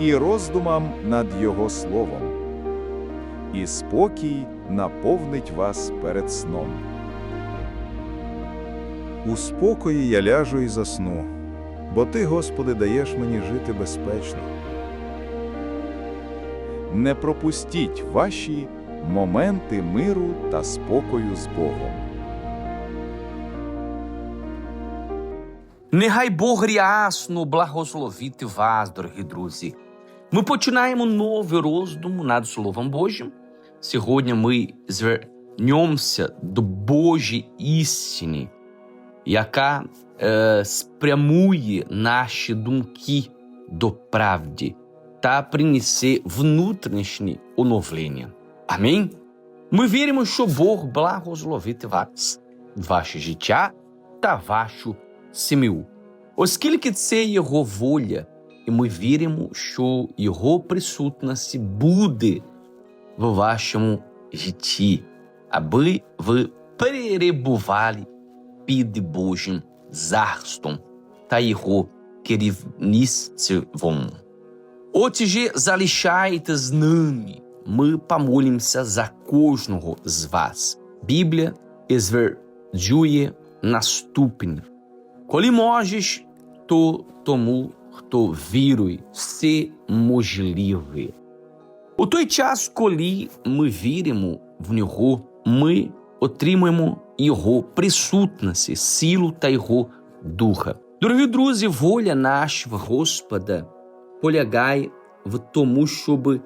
і роздумам над Його словом. І спокій наповнить вас перед сном. У спокої я ляжу і засну, бо Ти, Господи, даєш мені жити безпечно. Не пропустіть ваші моменти миру та спокою з Богом. Нехай Бог рясно благословити вас, дорогі друзі. Ми починаємо новий роздум над Словом Божим. Сьогодні ми звернемося до Божої істини, яка е, спрямує наші думки до правди та принесе внутрішнє оновлення. Амінь. Ми віримо, що Бог благословить вас, ваше життя та вашу сім'ю. Оскільки це Його воля, і ми віримо, що Його присутність буде в вашому житті, аби ви перебували під Божим захистом та Його керівництвом. Отже, залишайте з нами. Ми помолимося за кожного з вас. Біблія стверджує наступне. Коли можеш, то тому, хто вірує, все можливе. У той час, коли ми віримо в нього, ми отримуємо його присутність, силу та його духа. Дорогі друзі, воля нашого Господа полягає в тому, щоб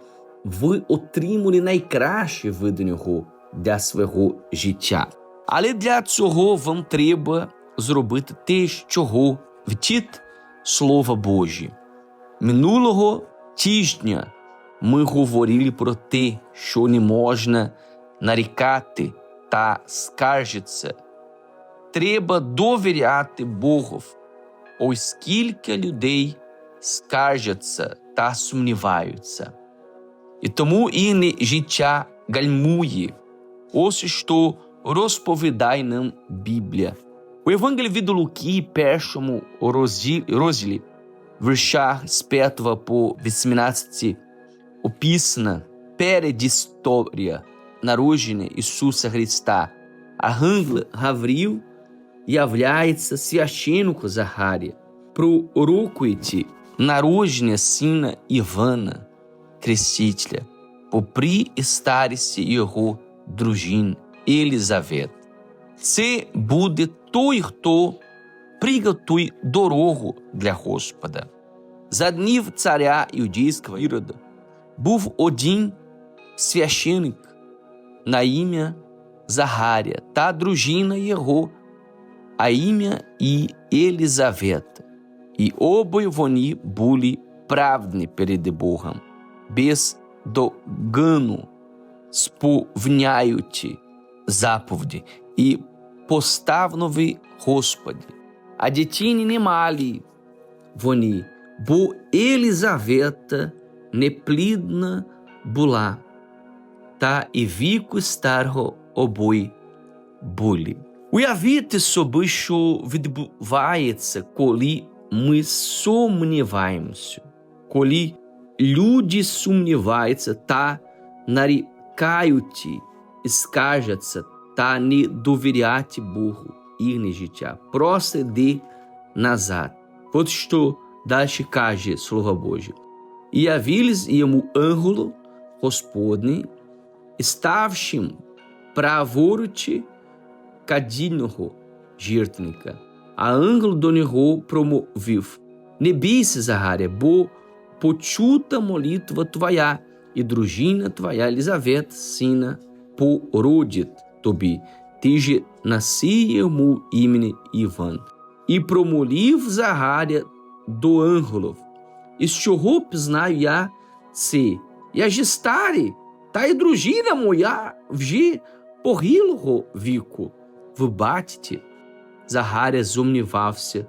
ви отримали найкраще від нього для свого життя. Але для цього вам треба зробити те, чого вчить Слово Боже. Минулого тижня ми говорили про те, що не можна нарікати та скаржитися. Треба довіряти Богу. Ось скільки людей скаржаться та сумніваються. І тому їхнє життя гальмує. Ось що розповідає нам Біблія. O Evangelho vidu Luki, Pershamo, Orosdili, Vrshar, Spetuvapo, Visminasti, Opisna, Peredistória, Narujine, susa Hristá, Arrangla, Ravril e Avlhaitsa, Siachino, Zaharia, Pro Uruquiti, Narujine, Sina, Ivana, Crestítia, Popri, Starice, Iorro, Drugin, Elisaveta. Se Bude Це буде той, хто приготує дорогу для Господа. За днів царя Іудейського Ірода був один священик на ім'я Загарія та дружина його, а ім'я і Елізавета. І обоє вони були правдні перед Богом, без догану, сповняючи заповіді і поставнови Господі. А дитині не мали вони, бо Елізавета неплідна була, та і віку старого обоє були. Уявіть собі, що відбувається, коли ми сумніваємося, коли люди сумніваються та нарікають і скаржаться та не довіряти Богу їхнє життя. Просто йди назад. От що далі каже Слово Боже. І явились йому ангелу Господній, і ставшим праворуч кадільного жертвника. А ангел до нього промовив: Не бійся, Загаря, бо tobi, tige nasciemu imne Ivan, e promoliv zahária do Anrolov, estirrup snaia se, e agistare, taidrugina moia vgi porrilro vico, vubatite, zahária zumnivavse,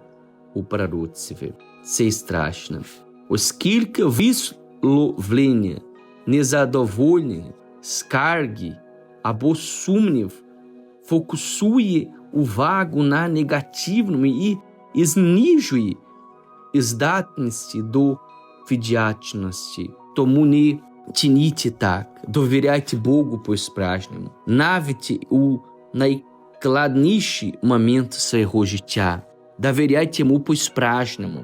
o prarutsive, se estrachna, os kilka vislovlenia, Nezadovulne, Skarg, або сумнів фокусує увагу на негативному і, знижує здатності до вдячності. Тому не чиніть так, довіряйте Богу по-справжньому, навіть у найскладніші моменти свого життя. Довіряйте йому по-справжньому.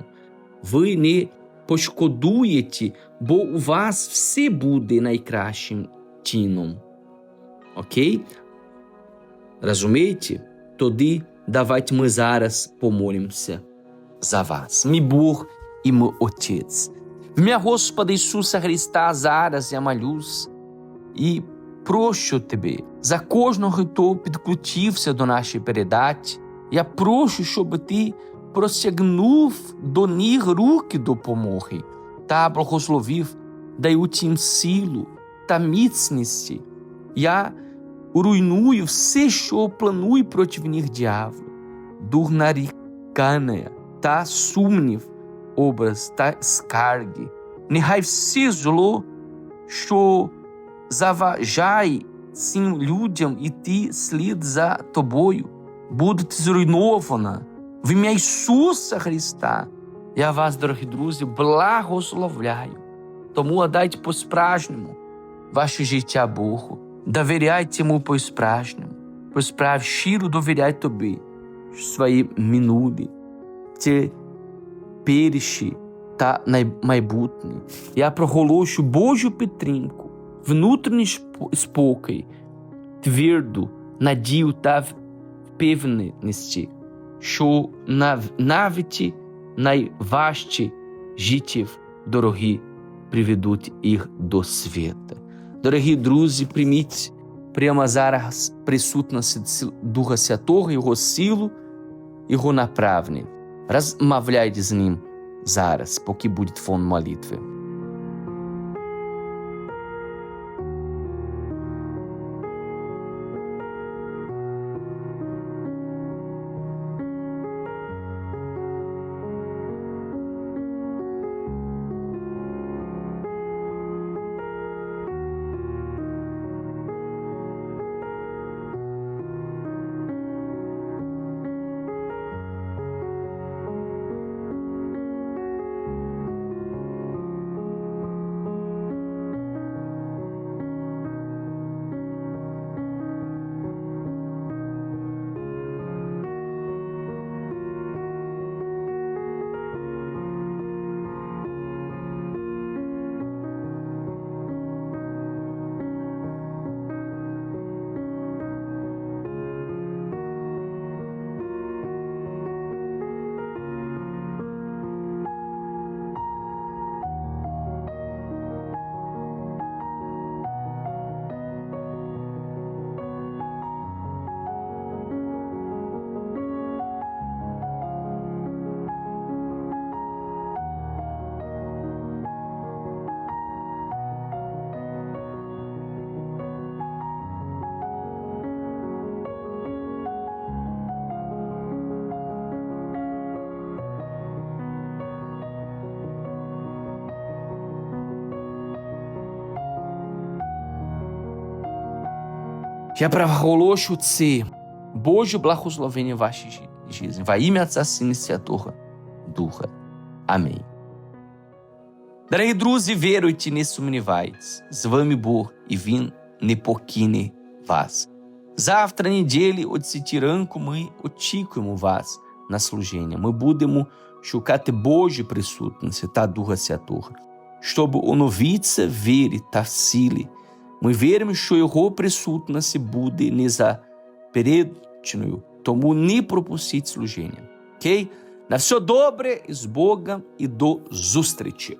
Ви не пошкодуєте, бо у вас все буде найкращим чином. Окей? Розумієте? Тоді давайте ми зараз помолимося за вас. Мій Бог і мій Отець. В ім'я Господа Ісуса Христа зараз я молюсь і прошу Тебе за кожного, хто підключився до нашої передачі. Я прошу, щоб Ти простягнув до них руки допомоги та благословив, дають їм силу та міцності. Я руйную все, що планує проти них дьявол, дух нарікання та сумнів, образ та скарги. Нехай все зло, що заважає цим людям іти слід за тобою, буде зруйновано. В ім'я Ісуса Христа. Я вас, дорогі друзі, благословляю. Тому отдайте по-справжньому ваше життя Богу. Довіряйте йому по-справжньому. По-справ щиро довіряй тобі свої минулі, ці перші та майбутні. Я проголошую Божу підтримку, внутрішній спокій, тверду надію та впевненості, що навіть найважчі життів дорогі приведуть їх до світу. Дорогі друзі, прийміть прямо зараз присутність Духа Святого, Його силу, Його направлення. Розмовляйте з Ним зараз, поки буде фон молитви. Я проголошу це Боже благословення в вашій житті. Во ім'я Отця Сина і Святого Духа. Амінь. Дорогі друзі, віруйте, не сумнівайтесь. З вами Бог, і Він не покине вас. Завтра неділі о цій ранку ми очікуємо вас на служіння. Ми будемо шукати Божі присутності та Духа Святого, щоб оновитися в вірі та в силі. Ми віримо, що Його присутність буде незаперечною, тому не пропустіть служіння. Окей? На все добре з Богом і до зустрічі!